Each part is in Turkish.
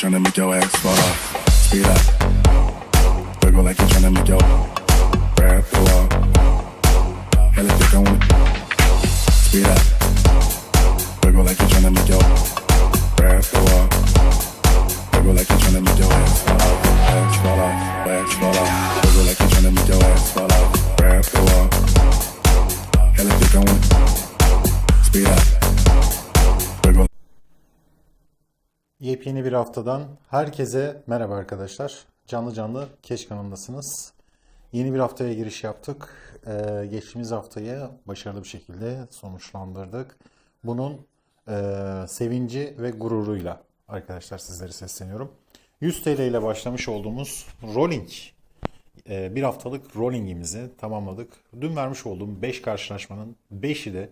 tryna make your ass fall off. Speed up. Wiggle like you're tryna make your grab go up. Hella thick on it. Speed up. Yepyeni bir haftadan herkese merhaba arkadaşlar. Canlı canlı Keş kanalındasınız. Yeni bir haftaya giriş yaptık. Ee, geçtiğimiz haftayı başarılı bir şekilde sonuçlandırdık. Bunun e, sevinci ve gururuyla arkadaşlar sizlere sesleniyorum. 100 TL ile başlamış olduğumuz rolling e, bir haftalık rollingimizi tamamladık. Dün vermiş olduğum 5 karşılaşmanın 5'i de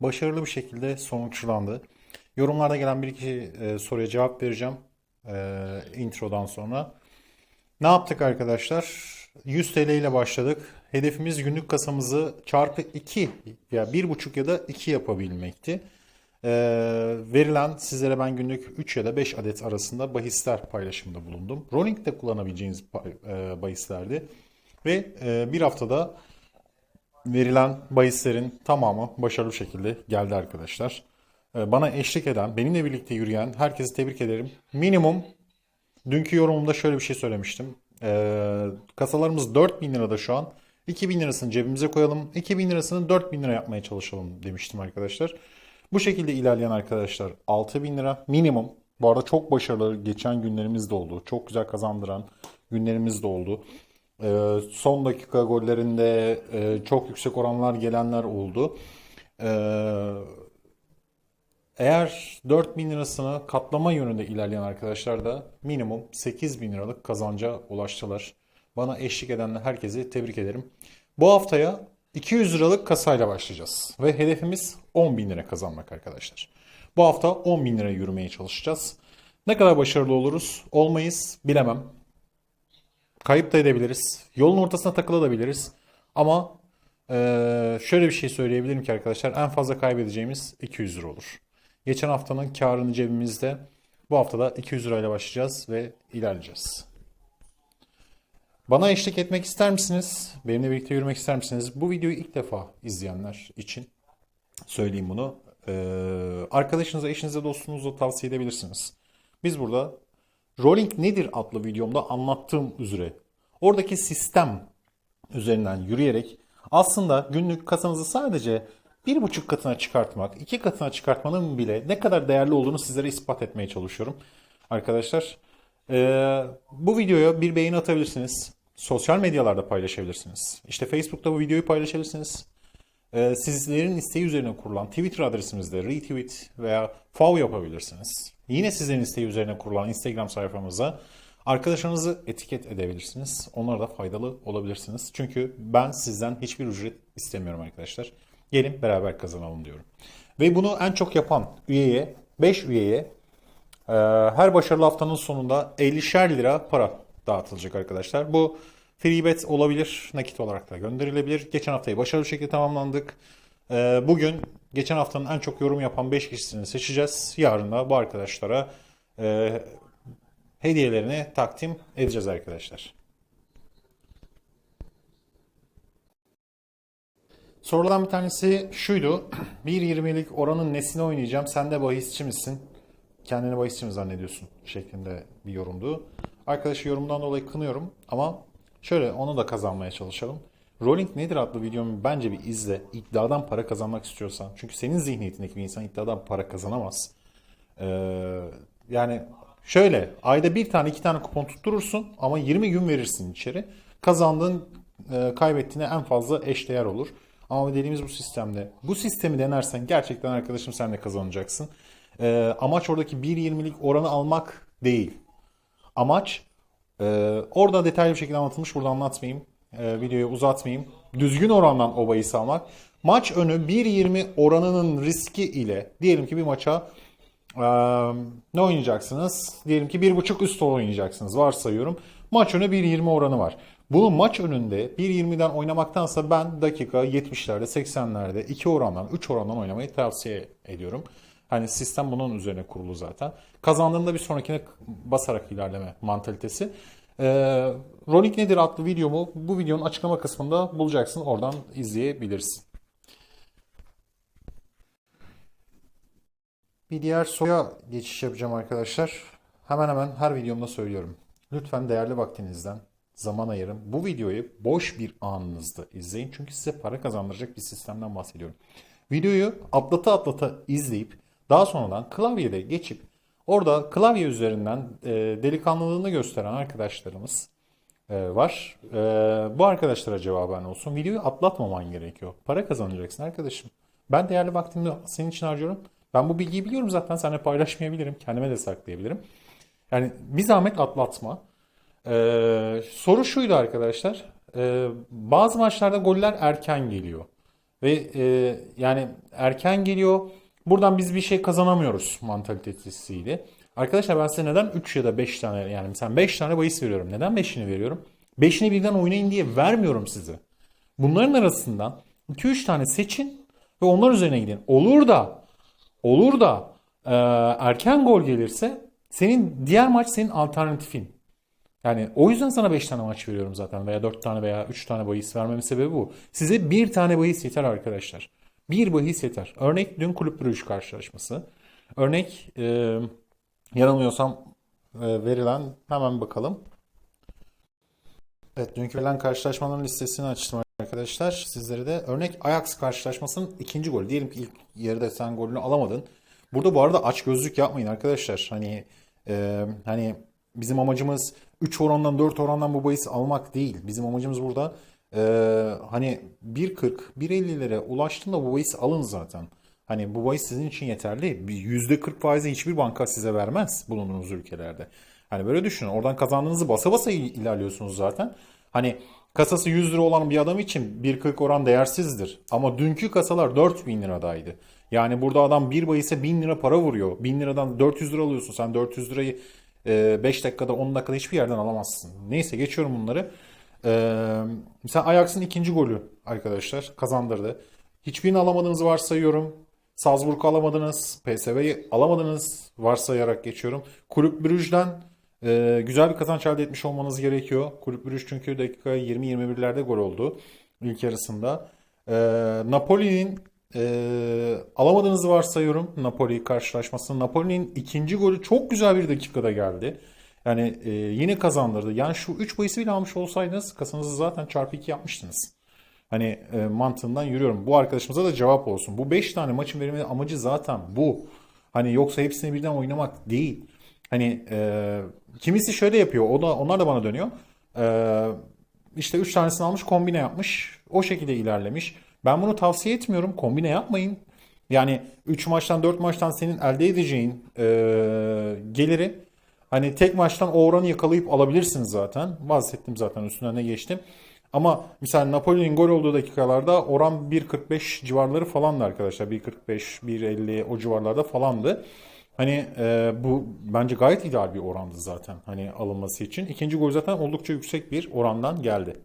başarılı bir şekilde sonuçlandı. Yorumlarda gelen bir iki e, soruya cevap vereceğim e, introdan sonra. Ne yaptık arkadaşlar? 100 TL ile başladık. Hedefimiz günlük kasamızı çarpı 2 ya 1,5 ya da 2 yapabilmekti. E, verilen sizlere ben günlük 3 ya da 5 adet arasında bahisler paylaşımında bulundum. Rolling'de kullanabileceğiniz e, bahislerdi. Ve bir haftada verilen bahislerin tamamı başarılı şekilde geldi arkadaşlar. Ee, Bana eşlik eden, benimle birlikte yürüyen herkesi tebrik ederim. Minimum dünkü yorumumda şöyle bir şey söylemiştim. Ee, kasalarımız 4000 lirada şu an. 2000 lirasını cebimize koyalım. 2000 lirasını 4000 lira yapmaya çalışalım demiştim arkadaşlar. Bu şekilde ilerleyen arkadaşlar 6000 lira minimum. Bu arada çok başarılı geçen günlerimiz de oldu. Çok güzel kazandıran günlerimiz de oldu. Ee, son dakika gollerinde e, çok yüksek oranlar gelenler oldu. Ee, eğer 4000 lirasını katlama yönünde ilerleyen arkadaşlar da minimum 8000 liralık kazanca ulaştılar. Bana eşlik eden herkesi tebrik ederim. Bu haftaya 200 liralık kasayla başlayacağız. Ve hedefimiz 10 bin lira kazanmak arkadaşlar. Bu hafta 10 bin lira yürümeye çalışacağız. Ne kadar başarılı oluruz, olmayız bilemem. Kayıp da edebiliriz. Yolun ortasına takılabiliriz. Ama eee, şöyle bir şey söyleyebilirim ki arkadaşlar en fazla kaybedeceğimiz 200 lira olur. Geçen haftanın karını cebimizde. Bu haftada 200 lirayla başlayacağız ve ilerleyeceğiz. Bana eşlik etmek ister misiniz? Benimle birlikte yürümek ister misiniz? Bu videoyu ilk defa izleyenler için söyleyeyim bunu. Ee, arkadaşınıza, eşinize, dostunuza tavsiye edebilirsiniz. Biz burada Rolling nedir adlı videomda anlattığım üzere oradaki sistem üzerinden yürüyerek aslında günlük kasanızı sadece bir buçuk katına çıkartmak, iki katına çıkartmanın bile ne kadar değerli olduğunu sizlere ispat etmeye çalışıyorum. Arkadaşlar ee, bu videoya bir beğeni atabilirsiniz. Sosyal medyalarda paylaşabilirsiniz. İşte Facebook'ta bu videoyu paylaşabilirsiniz. Ee, sizlerin isteği üzerine kurulan Twitter adresimizde retweet veya follow yapabilirsiniz. Yine sizlerin isteği üzerine kurulan Instagram sayfamıza arkadaşlarınızı etiket edebilirsiniz. Onlara da faydalı olabilirsiniz. Çünkü ben sizden hiçbir ücret istemiyorum arkadaşlar. Gelin beraber kazanalım diyorum. Ve bunu en çok yapan üyeye, 5 üyeye ee, her başarılı haftanın sonunda 50'şer lira para dağıtılacak arkadaşlar. Bu free bet olabilir, nakit olarak da gönderilebilir. Geçen haftayı başarılı şekilde tamamlandık. Ee, Bugün geçen haftanın en çok yorum yapan 5 kişisini seçeceğiz. Yarın da bu arkadaşlara e, hediyelerini takdim edeceğiz arkadaşlar. Sorulan bir tanesi şuydu. 1.20'lik oranın nesine oynayacağım? Sen de bahisçi misin? Kendini bahisçi mi zannediyorsun? Şeklinde bir yorumdu. Arkadaşı yorumdan dolayı kınıyorum ama şöyle onu da kazanmaya çalışalım. Rolling nedir adlı videomu bence bir izle. İddiadan para kazanmak istiyorsan. Çünkü senin zihniyetindeki bir insan iddiadan para kazanamaz. Ee, yani şöyle ayda bir tane iki tane kupon tutturursun ama 20 gün verirsin içeri. Kazandığın e, kaybettiğine en fazla eşdeğer olur. Ama dediğimiz bu sistemde bu sistemi denersen gerçekten arkadaşım sen de kazanacaksın. Ee, amaç oradaki 1.20'lik oranı almak değil. Amaç e, orada detaylı bir şekilde anlatılmış. Burada anlatmayayım. E, videoyu uzatmayayım. Düzgün orandan o bahisi almak. Maç önü 1.20 oranının riski ile diyelim ki bir maça e, ne oynayacaksınız? Diyelim ki 1.5 üst oynayacaksınız. Varsayıyorum. Maç önü 1.20 oranı var. Bunu maç önünde 1.20'den oynamaktansa ben dakika 70'lerde, 80'lerde 2 orandan, 3 orandan oynamayı tavsiye ediyorum. Hani sistem bunun üzerine kurulu zaten. Kazandığında bir sonrakine basarak ilerleme mantalitesi. Ee, Rolling nedir adlı videomu bu videonun açıklama kısmında bulacaksın. Oradan izleyebilirsin. Bir diğer soruya geçiş yapacağım arkadaşlar. Hemen hemen her videomda söylüyorum. Lütfen değerli vaktinizden zaman ayırın. Bu videoyu boş bir anınızda izleyin. Çünkü size para kazandıracak bir sistemden bahsediyorum. Videoyu atlata atlata izleyip daha sonradan klavyede geçip orada klavye üzerinden e, delikanlılığını gösteren arkadaşlarımız e, var. E, bu arkadaşlara cevaben olsun. Videoyu atlatmaman gerekiyor. Para kazanacaksın arkadaşım. Ben değerli vaktimi senin için harcıyorum. Ben bu bilgiyi biliyorum zaten. Seninle paylaşmayabilirim. Kendime de saklayabilirim. Yani bir zahmet atlatma. Ee, soru şuydu arkadaşlar. Ee, bazı maçlarda goller erken geliyor. Ve e, yani erken geliyor. Buradan biz bir şey kazanamıyoruz mantalitesiyle. Arkadaşlar ben size neden 3 ya da 5 tane yani mesela 5 tane bahis veriyorum. Neden 5'ini veriyorum? 5'ini birden oynayın diye vermiyorum size. Bunların arasından 2-3 tane seçin ve onlar üzerine gidin. Olur da olur da e, erken gol gelirse senin diğer maç senin alternatifin. Yani o yüzden sana 5 tane maç veriyorum zaten veya 4 tane veya 3 tane bahis vermemin sebebi bu. Size bir tane bahis yeter arkadaşlar. Bir bahis yeter. Örnek dün Kulüp Brugge karşılaşması. Örnek e, yanılmıyorsam e, verilen hemen bakalım. Evet dünkü verilen karşılaşmaların listesini açtım arkadaşlar. Sizlere de örnek Ajax karşılaşmasının ikinci golü. Diyelim ki ilk yarıda sen golünü alamadın. Burada bu arada aç gözlük yapmayın arkadaşlar. Hani e, hani bizim amacımız 3 orandan 4 orandan bu bahis almak değil. Bizim amacımız burada e, hani 1.40 1.50'lere ulaştığında bu bahis alın zaten. Hani bu bahis sizin için yeterli. Bir %40 faizi hiçbir banka size vermez bulunduğunuz ülkelerde. Hani böyle düşünün. Oradan kazandığınızı basa basa ilerliyorsunuz zaten. Hani kasası 100 lira olan bir adam için 1.40 oran değersizdir. Ama dünkü kasalar 4000 liradaydı. Yani burada adam bir bahise 1000 lira para vuruyor. 1000 liradan 400 lira alıyorsun. Sen 400 lirayı 5 dakikada 10 dakikada hiçbir yerden alamazsın. Neyse geçiyorum bunları. Ee, mesela Ajax'ın ikinci golü arkadaşlar kazandırdı. Hiçbirini alamadığınızı varsayıyorum. Salzburg alamadınız. PSV'yi alamadınız varsayarak geçiyorum. Kulüp Brugge'den e, güzel bir kazanç elde etmiş olmanız gerekiyor. Kulüp Brugge çünkü dakika 20-21'lerde gol oldu ilk yarısında. E, Napoli'nin e, alamadığınızı varsayıyorum Napoli karşılaşmasını. Napoli'nin ikinci golü çok güzel bir dakikada geldi. Yani e, yine kazandırdı. Yani şu 3 bahisi bile almış olsaydınız kasanızı zaten çarpı 2 yapmıştınız. Hani e, mantığından yürüyorum. Bu arkadaşımıza da cevap olsun. Bu 5 tane maçın verimli amacı zaten bu. Hani yoksa hepsini birden oynamak değil. Hani e, kimisi şöyle yapıyor. O da onlar da bana dönüyor. E, işte 3 tanesini almış, kombine yapmış. O şekilde ilerlemiş. Ben bunu tavsiye etmiyorum. Kombine yapmayın. Yani 3 maçtan 4 maçtan senin elde edeceğin e, geliri hani tek maçtan o oranı yakalayıp alabilirsiniz zaten. Bahsettim zaten üstüne ne geçtim. Ama mesela Napoli'nin gol olduğu dakikalarda oran 1.45 civarları falandı arkadaşlar. 1.45, 1.50 o civarlarda falandı. Hani e, bu bence gayet ideal bir orandı zaten hani alınması için. İkinci gol zaten oldukça yüksek bir orandan geldi.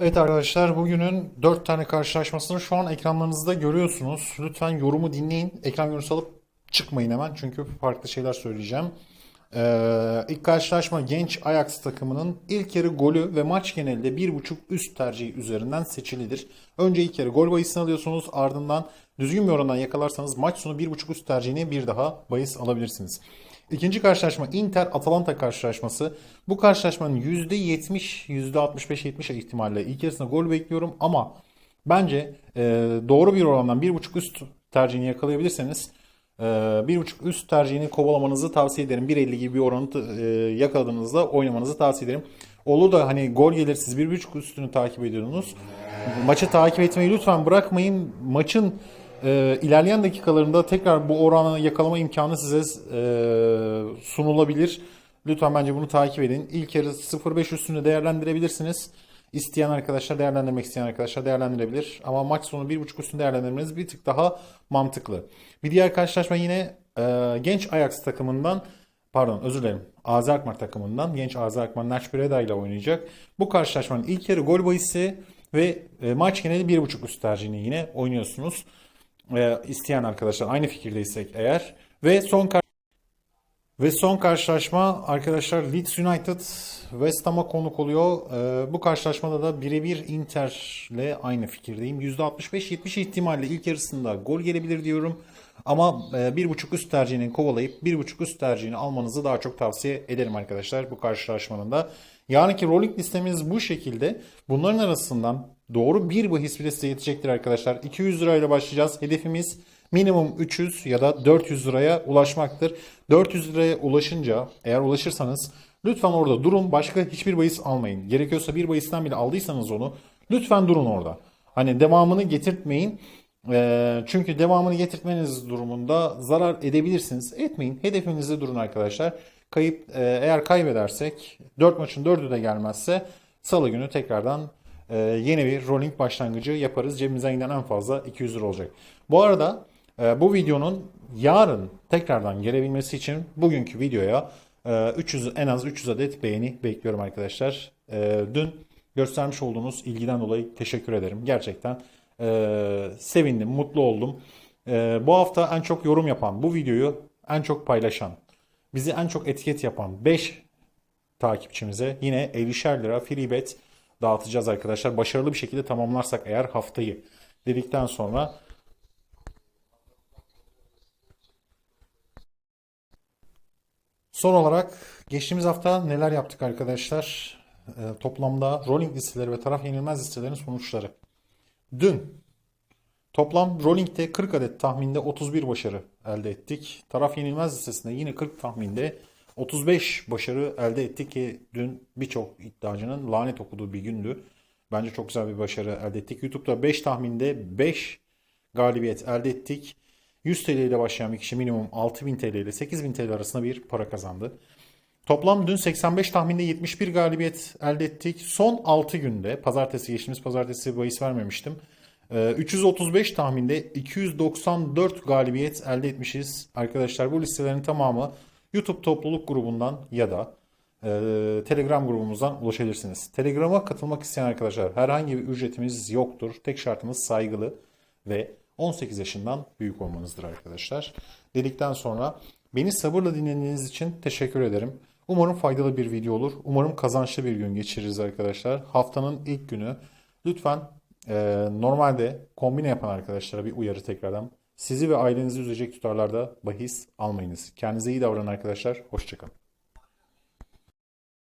Evet arkadaşlar bugünün 4 tane karşılaşmasını şu an ekranlarınızda görüyorsunuz. Lütfen yorumu dinleyin. Ekran görüntüsü alıp çıkmayın hemen çünkü farklı şeyler söyleyeceğim. Ee, ilk karşılaşma genç Ajax takımının ilk yarı golü ve maç genelinde 1.5 üst tercihi üzerinden seçilidir. Önce ilk yarı gol bahisini alıyorsunuz ardından düzgün bir orandan yakalarsanız maç sonu 1.5 üst tercihini bir daha bahis alabilirsiniz. İkinci karşılaşma Inter-Atalanta karşılaşması. Bu karşılaşmanın %70, %65-70 ihtimalle ilk yarısında gol bekliyorum ama bence e, doğru bir orandan 1.5 üst tercihini yakalayabilirseniz e, 1.5 üst tercihini kovalamanızı tavsiye ederim. 1.50 gibi bir oranı e, yakaladığınızda oynamanızı tavsiye ederim. Olur da hani gol gelir siz 1.5 üstünü takip ediyorsunuz. Maçı takip etmeyi lütfen bırakmayın. Maçın e, ilerleyen dakikalarında tekrar bu oranı yakalama imkanı size e, sunulabilir. Lütfen bence bunu takip edin. İlk yarı 0.5 üstünü değerlendirebilirsiniz. İsteyen arkadaşlar değerlendirmek isteyen arkadaşlar değerlendirebilir. Ama maç sonu 1.5 üstünü değerlendirmeniz bir tık daha mantıklı. Bir diğer karşılaşma yine e, genç Ajax takımından pardon özür dilerim. AZ Alkmaar takımından genç AZ Alkmaar Naç Breda ile oynayacak. Bu karşılaşmanın ilk yarı gol bahisi ve e, maç geneli 1.5 üst tercihini yine oynuyorsunuz. E, isteyen arkadaşlar aynı fikirdeysek eğer ve son ve son karşılaşma arkadaşlar Leeds United West Ham'a konuk oluyor. Ee, bu karşılaşmada da birebir Inter'le aynı fikirdeyim. %65-70 ihtimalle ilk yarısında gol gelebilir diyorum. Ama e, bir buçuk üst tercihini kovalayıp bir buçuk üst tercihini almanızı daha çok tavsiye ederim arkadaşlar bu karşılaşmanın da. Yarınki rolling listemiz bu şekilde. Bunların arasından doğru bir bahis bile size yetecektir arkadaşlar. 200 lirayla başlayacağız. Hedefimiz minimum 300 ya da 400 liraya ulaşmaktır. 400 liraya ulaşınca eğer ulaşırsanız lütfen orada durun. Başka hiçbir bahis almayın. Gerekiyorsa bir bahisten bile aldıysanız onu lütfen durun orada. Hani devamını getirtmeyin. Ee, çünkü devamını getirtmeniz durumunda zarar edebilirsiniz. Etmeyin. Hedefinizde durun arkadaşlar. Kayıp e, eğer kaybedersek 4 maçın 4'ü de gelmezse salı günü tekrardan e, yeni bir rolling başlangıcı yaparız. Cebimizden giden en fazla 200 lira olacak. Bu arada e, bu videonun yarın tekrardan gelebilmesi için bugünkü videoya e, 300 en az 300 adet beğeni bekliyorum arkadaşlar. E, dün göstermiş olduğunuz ilgiden dolayı teşekkür ederim. Gerçekten e, sevindim, mutlu oldum. E, bu hafta en çok yorum yapan, bu videoyu en çok paylaşan, bizi en çok etiket yapan 5 takipçimize yine 50'şer lira free dağıtacağız arkadaşlar. Başarılı bir şekilde tamamlarsak eğer haftayı dedikten sonra son olarak geçtiğimiz hafta neler yaptık arkadaşlar? Ee, toplamda rolling listeleri ve taraf yenilmez listelerin sonuçları. Dün Toplam Rolling'de 40 adet tahminde 31 başarı elde ettik. Taraf yenilmez listesinde yine 40 tahminde 35 başarı elde ettik ki dün birçok iddiacının lanet okuduğu bir gündü. Bence çok güzel bir başarı elde ettik. YouTube'da 5 tahminde 5 galibiyet elde ettik. 100 TL ile başlayan bir kişi minimum 6000 TL ile 8000 TL arasında bir para kazandı. Toplam dün 85 tahminde 71 galibiyet elde ettik. Son 6 günde, pazartesi geçtiğimiz pazartesi bahis vermemiştim. Ee, 335 tahminde 294 galibiyet elde etmişiz. Arkadaşlar bu listelerin tamamı YouTube topluluk grubundan ya da e, Telegram grubumuzdan ulaşabilirsiniz. Telegram'a katılmak isteyen arkadaşlar herhangi bir ücretimiz yoktur. Tek şartımız saygılı ve 18 yaşından büyük olmanızdır arkadaşlar. Dedikten sonra beni sabırla dinlediğiniz için teşekkür ederim. Umarım faydalı bir video olur. Umarım kazançlı bir gün geçiririz arkadaşlar. Haftanın ilk günü. Lütfen e, normalde kombine yapan arkadaşlara bir uyarı tekrardan. Sizi ve ailenizi üzecek tutarlarda bahis almayınız. Kendinize iyi davranın arkadaşlar. Hoşçakalın.